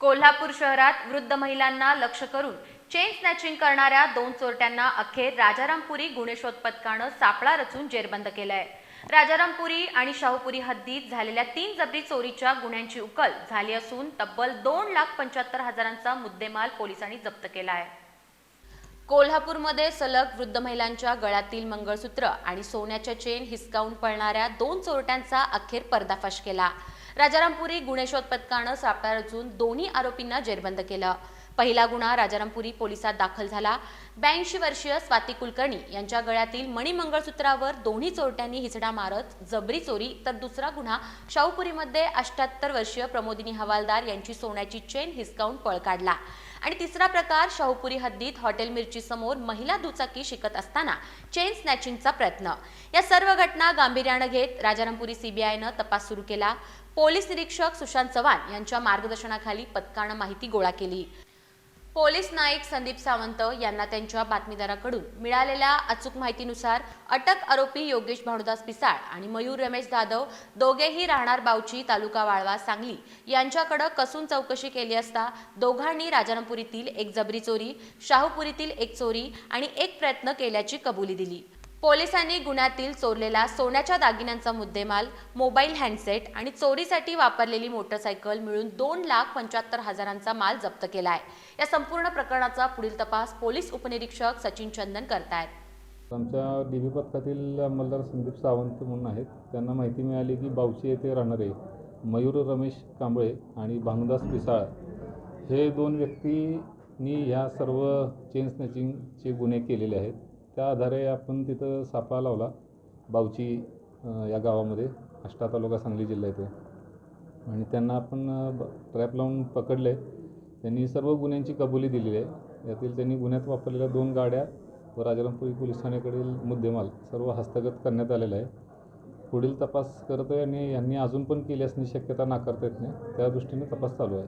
कोल्हापूर शहरात वृद्ध महिलांना लक्ष करून चेन स्नॅचिंग करणाऱ्या दोन चोरट्यांना अखेर राजारामपुरी गुन्हे पथकानं सापळा रचून जेरबंद केलाय. राजारामपुरी आणि शाहूपुरी हद्दीत झालेल्या तीन जबरी चोरीच्या गुन्ह्यांची उकल झाली असून तब्बल दोन लाख पंच्याहत्तर हजारांचा मुद्देमाल पोलिसांनी जप्त केला आहे कोल्हापूरमध्ये सलग वृद्ध महिलांच्या गळ्यातील मंगळसूत्र आणि सोन्याच्या चेन हिसकावून पळणाऱ्या दोन चोरट्यांचा अखेर पर्दाफाश केला. राजारामपुरी गुन्हे पथकानं सापळा रचून दोन्ही आरोपींना जेरबंद केलं. पहिला गुन्हा राजारामपुरी पोलिसात दाखल झाला. ब्याऐंशी वर्षीय स्वाती कुलकर्णी यांच्या गळ्यातील मणिमंगळसूत्रावर दोन्ही चोरट्यांनी हिसडा मारत जबरी चोरी तर दुसरा गुन्हा शाहूपुरीमध्ये अष्ट्याहत्तर वर्षीय प्रमोदिनी हवालदार यांची सोन्याची चेन हिसकावून पळ काढला. आणि तिसरा प्रकार शाहूपुरी हद्दीत हॉटेल मिरची समोर महिला दुचाकी शिकत असताना चेन स्नॅचिंगचा प्रयत्न. या सर्व घटना गांभीर्यानं घेत राजारामपुरी सीबीआयनं तपास सुरू केला. पोलीस निरीक्षक सुशांत चव्हाण यांच्या मार्गदर्शनाखाली पथकानं माहिती गोळा केली. पोलीस नाईक संदीप सावंत यांना त्यांच्या बातमीदाराकडून मिळालेल्या अचूक माहितीनुसार अटक आरोपी योगेश भानुदास पिसाळ आणि मयूर रमेश जाधव दोघेही राहणार बावची तालुका वाळवा सांगली यांच्याकडे कसून चौकशी केली असता दोघांनी राजारामपुरीतील एक जबरी चोरी शाहूपुरीतील एक चोरी आणि एक प्रयत्न केल्याची कबुली दिली. पोलिसांनी गुन्ह्यातील चोरलेला सोन्याच्या दागिन्यांचा मुद्देमाल मोबाईल हँडसेट आणि चोरीसाठी वापरलेली मोटरसायकल मिळून दोन लाख पंच्याहत्तर हजारांचा माल जप्त केला आहे. या संपूर्ण प्रकरणाचा पुढील तपास पोलीस उपनिरीक्षक सचिन चंदन करतायत. आमच्या डी बी पथकातील अंमलदार संदीप सावंत म्हणून आहेत. त्यांना माहिती मिळाली की बावशी येथे राहणारे मयूर रमेश कांबळे आणि भानुदास पिसाळ हे दोन व्यक्तींनी ह्या सर्व चेन स्नॅचिंगचे गुन्हे केलेले आहेत. त्या आधारे आपण तिथं सापळा लावला बावची या गावामध्ये आष्टा तालुका सांगली जिल्हा येथे आणि त्यांना आपण ट्रॅप लावून पकडले. त्यांनी सर्व गुन्ह्यांची कबुली दिलेली आहे. यातील त्यांनी गुन्ह्यात वापरलेल्या दोन गाड्या व राजारामपुरी पोलीस ठाण्याकडील मुद्देमाल सर्व हस्तगत करण्यात आलेला आहे. पुढील तपास करत आहे आणि यांनी अजून पण केली असण्याची शक्यता नाकारता येत नाही. त्या दृष्टीने तपास चालू आहे.